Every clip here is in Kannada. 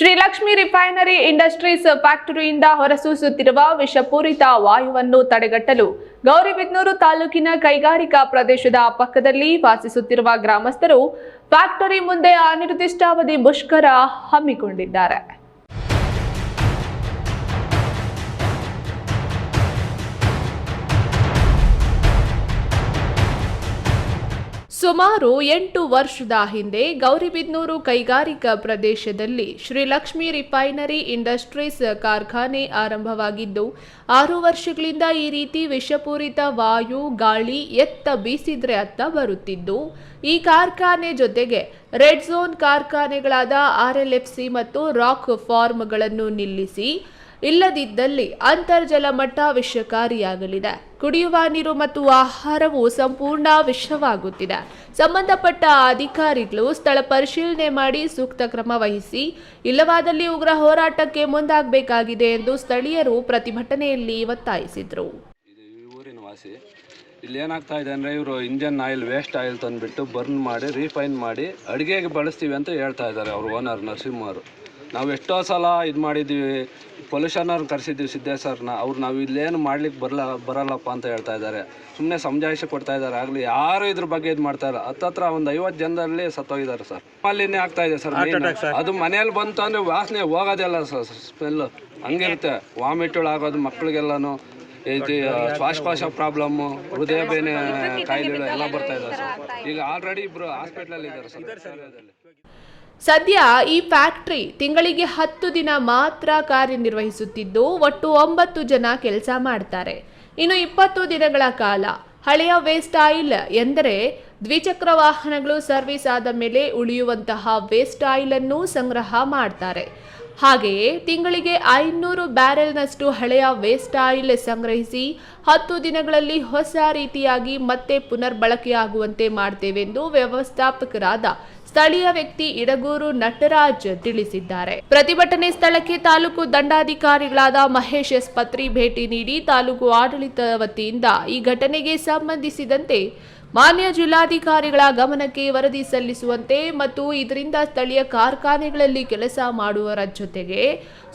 ಶ್ರೀಲಕ್ಷ್ಮಿ ರಿಫೈನರಿ ಇಂಡಸ್ಟ್ರೀಸ್ ಫ್ಯಾಕ್ಟರಿಯಿಂದ ಹೊರಸೂಸುತ್ತಿರುವ ವಿಷಪೂರಿತ ವಾಯುವನ್ನು ತಡೆಗಟ್ಟಲು ಗೌರಿಬಿದ್ನೂರು ತಾಲೂಕಿನ ಕೈಗಾರಿಕಾ ಪ್ರದೇಶದ ಪಕ್ಕದಲ್ಲಿ ವಾಸಿಸುತ್ತಿರುವ ಗ್ರಾಮಸ್ಥರು ಫ್ಯಾಕ್ಟರಿ ಮುಂದೆ ಅನಿರ್ದಿಷ್ಟಾವಧಿ ಮುಷ್ಕರ ಹಮ್ಮಿಕೊಂಡಿದ್ದಾರೆ. ಸುಮಾರು ಎಂಟು ವರ್ಷದ ಹಿಂದೆ ಗೌರಿಬಿದನೂರು ಕೈಗಾರಿಕಾ ಪ್ರದೇಶದಲ್ಲಿ ಶ್ರೀಲಕ್ಷ್ಮಿ ರಿಫೈನರಿ ಇಂಡಸ್ಟ್ರೀಸ್ ಕಾರ್ಖಾನೆ ಆರಂಭವಾಗಿದ್ದು, ಆರು ವರ್ಷಗಳಿಂದ ಈ ರೀತಿ ವಿಷಪೂರಿತ ವಾಯು, ಗಾಳಿ, ಎತ್ತ ಬೀಸಿದ್ರೆ ಅತ್ತ ಬರುತ್ತಿದ್ದು, ಈ ಕಾರ್ಖಾನೆ ಜೊತೆಗೆ ರೆಡ್ ಝೋನ್ ಕಾರ್ಖಾನೆಗಳಾದ ಆರ್ಎಲ್ಎಫ್ಸಿ ಮತ್ತು ರಾಕ್ ಫಾರ್ಮ್ಗಳನ್ನು ನಿಲ್ಲಿಸಿ, ಇಲ್ಲದಿದ್ದಲ್ಲಿ ಅಂತರ್ಜಲ ಮಟ್ಟ ವಿಷಕಾರಿಯಾಗಲಿದೆ. ಕುಡಿಯುವ ನೀರು ಮತ್ತು ಆಹಾರವು ಸಂಪೂರ್ಣ ವಿಷವಾಗುತ್ತಿದೆ. ಸಂಬಂಧಪಟ್ಟ ಅಧಿಕಾರಿಗಳು ಸ್ಥಳ ಪರಿಶೀಲನೆ ಮಾಡಿ ಸೂಕ್ತ ಕ್ರಮ ವಹಿಸಿ, ಇಲ್ಲವಾದಲ್ಲಿ ಉಗ್ರ ಹೋರಾಟಕ್ಕೆ ಮುಂದಾಗಬೇಕಾಗಿದೆ ಎಂದು ಸ್ಥಳೀಯರು ಪ್ರತಿಭಟನೆಯಲ್ಲಿ ಒತ್ತಾಯಿಸಿದರು. ಇಲ್ಲಿ ಏನಾಗ್ತಾ ಇದೆ ಅಂದರೆ ಇವರು ಇಂಡಿಯನ್ ಆಯಿಲ್ ವೇಸ್ಟ್ ಆಯಿಲ್ ತಂದುಬಿಟ್ಟು ಬರ್ನ್ ಮಾಡಿ ರೀಫೈನ್ ಮಾಡಿ ಅಡುಗೆಗೆ ಬಳಸ್ತೀವಿ ಅಂತ ಹೇಳ್ತಾ ಇದ್ದಾರೆ ಅವ್ರ ಓನರ್ ನರಸಿಂಹರು. ನಾವು ಎಷ್ಟೋ ಸಲ ಇದು ಮಾಡಿದ್ದೀವಿ ಪೊಲ್ಯೂಷನವ್ರನ್ನ ಕರೆಸಿದ್ದೀವಿ ಸಿದ್ದೇಶ್ವರನ್ನ ಅವ್ರು ನಾವು ಇಲ್ಲೇನು ಮಾಡ್ಲಿಕ್ಕೆ ಬರಲ್ಲ ಬರಲ್ಲಪ್ಪ ಅಂತ ಹೇಳ್ತಾ ಇದ್ದಾರೆ ಸುಮ್ಮನೆ ಸಮಜಾಯಿಷ ಕೊಡ್ತಾ ಇದ್ದಾರೆ ಆಗಲಿ ಯಾರು ಇದ್ರ ಬಗ್ಗೆ ಇದು ಮಾಡ್ತಾ ಇಲ್ಲ. ಹತ್ತತ್ರ ಒಂದು ಐವತ್ತು ಜನದಲ್ಲಿ ಸತ್ತೋಗಿದ್ದಾರೆ ಸರ್. ಮಾಲಿನ್ಯ ಆಗ್ತಾ ಇದೆ ಸರ್ ಅದು ಮನೇಲಿ ಬಂತು ಅಂದರೆ ವಾಸನೆ ಹೋಗೋದಿಲ್ಲ ಸರ್ ಸ್ಮೆಲ್ ಹಂಗಿರುತ್ತೆ ವಾಮಿಟ್ಗಳು ಆಗೋದು ಮಕ್ಕಳಿಗೆಲ್ಲನೂ ಇದು ಶ್ವಾಸಕೋಶ ಪ್ರಾಬ್ಲಮ್ಮು ಹೃದಯ ಬೇನೆ ಕಾಯಿಲೆಗಳು ಎಲ್ಲ ಬರ್ತಾ ಇದ್ದಾರೆ ಸರ್. ಈಗ ಆಲ್ರೆಡಿ ಇಬ್ರು ಹಾಸ್ಪಿಟ್ಲಲ್ಲಿ ಇದ್ದಾರೆ ಸರ್. ಸದ್ಯ ಈ ಫ್ಯಾಕ್ಟರಿ ತಿಂಗಳಿಗೆ ಹತ್ತು ದಿನ ಮಾತ್ರ ಕಾರ್ಯನಿರ್ವಹಿಸುತ್ತಿದ್ದು, ಒಟ್ಟು ಒಂಬತ್ತು ಜನ ಕೆಲಸ ಮಾಡ್ತಾರೆ. ಇನ್ನು ಇಪ್ಪತ್ತು ದಿನಗಳ ಕಾಲ ಹಳೆಯ ವೇಸ್ಟ್ ಆಯಿಲ್ ಎಂದರೆ ದ್ವಿಚಕ್ರ ವಾಹನಗಳು ಸರ್ವಿಸ್ ಆದ ಮೇಲೆ ಉಳಿಯುವಂತಹ ವೇಸ್ಟ್ ಆಯಿಲ್ ಅನ್ನು ಸಂಗ್ರಹ ಮಾಡ್ತಾರೆ. ಹಾಗೆಯೇ ತಿಂಗಳಿಗೆ ಐನೂರು ಬ್ಯಾರೆಲ್ನಷ್ಟು ಹಳೆಯ ವೇಸ್ಟ್ ಆಯಿಲ್ ಸಂಗ್ರಹಿಸಿ ಹತ್ತು ದಿನಗಳಲ್ಲಿ ಹೊಸ ರೀತಿಯಾಗಿ ಮತ್ತೆ ಪುನರ್ಬಳಕೆಯಾಗುವಂತೆ ಮಾಡ್ತೇವೆಂದು ವ್ಯವಸ್ಥಾಪಕರಾದ ಸ್ಥಳೀಯ ವ್ಯಕ್ತಿ ಇಡಗೂರು ನಟರಾಜ್ ತಿಳಿಸಿದ್ದಾರೆ. ಪ್ರತಿಭಟನೆ ಸ್ಥಳಕ್ಕೆ ತಾಲೂಕು ದಂಡಾಧಿಕಾರಿಗಳಾದ ಮಹೇಶ್ ಎಸ್ ಪತ್ರಿ ಭೇಟಿ ನೀಡಿ ತಾಲೂಕು ಆಡಳಿತ ವತಿಯಿಂದ ಈ ಘಟನೆಗೆ ಸಂಬಂಧಿಸಿದಂತೆ ಮಾನ್ಯ ಜಿಲ್ಲಾಧಿಕಾರಿಗಳ ಗಮನಕ್ಕೆ ವರದಿ ಸಲ್ಲಿಸುವಂತೆ ಮತ್ತು ಇದರಿಂದ ಸ್ಥಳೀಯ ಕಾರ್ಖಾನೆಗಳಲ್ಲಿ ಕೆಲಸ ಮಾಡುವರ ಜೊತೆಗೆ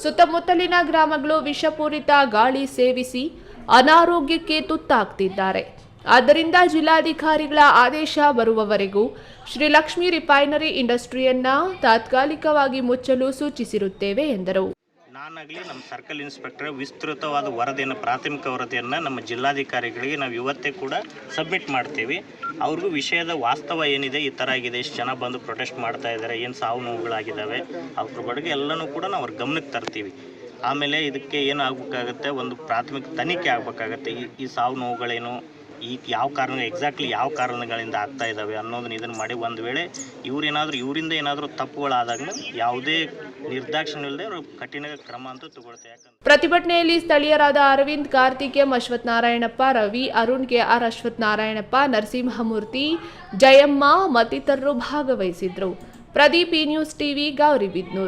ಸುತ್ತಮುತ್ತಲಿನ ಗ್ರಾಮಗಳು ವಿಷಪೂರಿತ ಗಾಳಿ ಸೇವಿಸಿ ಅನಾರೋಗ್ಯಕ್ಕೆ ತುತ್ತಾಗ್ತಿದ್ದಾರೆ. ಆದ್ದರಿಂದ ಜಿಲ್ಲಾಧಿಕಾರಿಗಳ ಆದೇಶ ಬರುವವರೆಗೂ ಶ್ರೀ ಲಕ್ಷ್ಮೀ ರಿಫೈನರಿ ಇಂಡಸ್ಟ್ರಿಯನ್ನ ತಾತ್ಕಾಲಿಕವಾಗಿ ಮುಚ್ಚಲು ಸೂಚಿಸಿರುತ್ತೇವೆ ಎಂದರು. ನಾನಾಗಲಿ ನಮ್ಮ ಸರ್ಕಲ್ ಇನ್ಸ್ಪೆಕ್ಟರ್ ವಿಸ್ತೃತವಾದ ವರದಿಯನ್ನು, ಪ್ರಾಥಮಿಕ ವರದಿಯನ್ನು ನಮ್ಮ ಜಿಲ್ಲಾಧಿಕಾರಿಗಳಿಗೆ ನಾವು ಇವತ್ತೇ ಕೂಡ ಸಬ್ಮಿಟ್ ಮಾಡ್ತೀವಿ. ಅವ್ರಿಗೂ ವಿಷಯದ ವಾಸ್ತವ ಏನಿದೆ, ಈ ಥರ ಆಗಿದೆ, ಇಷ್ಟು ಜನ ಬಂದು ಪ್ರೊಟೆಸ್ಟ್ ಮಾಡ್ತಾ ಇದ್ದಾರೆ ಏನು ಸಾವು ನೋವುಗಳಾಗಿದ್ದಾವೆ ಅವ್ರ ಬಗ್ಗೆ ಎಲ್ಲನೂ ಕೂಡ ನಾವು ಅವ್ರ ಗಮನಕ್ಕೆ ತರ್ತೀವಿ. ಆಮೇಲೆ ಇದಕ್ಕೆ ಏನು ಆಗಬೇಕಾಗತ್ತೆ, ಒಂದು ಪ್ರಾಥಮಿಕ ತನಿಖೆ ಆಗಬೇಕಾಗತ್ತೆ, ಈ ಈ ಸಾವು ನೋವುಗಳೇನು ಈ ಯಾವ ಕಾರಣ ಎಕ್ಸಾಕ್ಟ್ಲಿ ಯಾವ ಕಾರಣಗಳಿಂದ ಆಗ್ತಾ ಇದ್ದಾವೆ ಅನ್ನೋದನ್ನ ಇದನ್ನು ಮಾಡಿ ಒಂದು ವೇಳೆ ಇವರೇನಾದರೂ, ಇವರಿಂದ ಏನಾದರೂ ತಪ್ಪುಗಳಾದಾಗ ಯಾವುದೇ ನಿರ್ದಾಕ್ಷಿಣ್ಯ ಇಲ್ಲದೆ ಅವರು ಕಠಿಣ ಕ್ರಮ ಅಂತೂ ತಗೊಳ್ತಾರೆ. ಯಾಕಂದ್ರೆ ಪ್ರತಿಭಟನೆಯಲ್ಲಿ ಸ್ಥಳೀಯರಾದ Arvind Karthik M Ashwath Narayanappa, Ravi Arun K R, Ashwath Narayanappa, Narasimhamurthy, Jayamma ಮತ್ತಿತರರು ಭಾಗವಹಿಸಿದ್ರು. ಪ್ರದೀಪ್ ಈ ನ್ಯೂಸ್ ಟಿವಿ ಗೌರಿಬಿದ್ನೂರು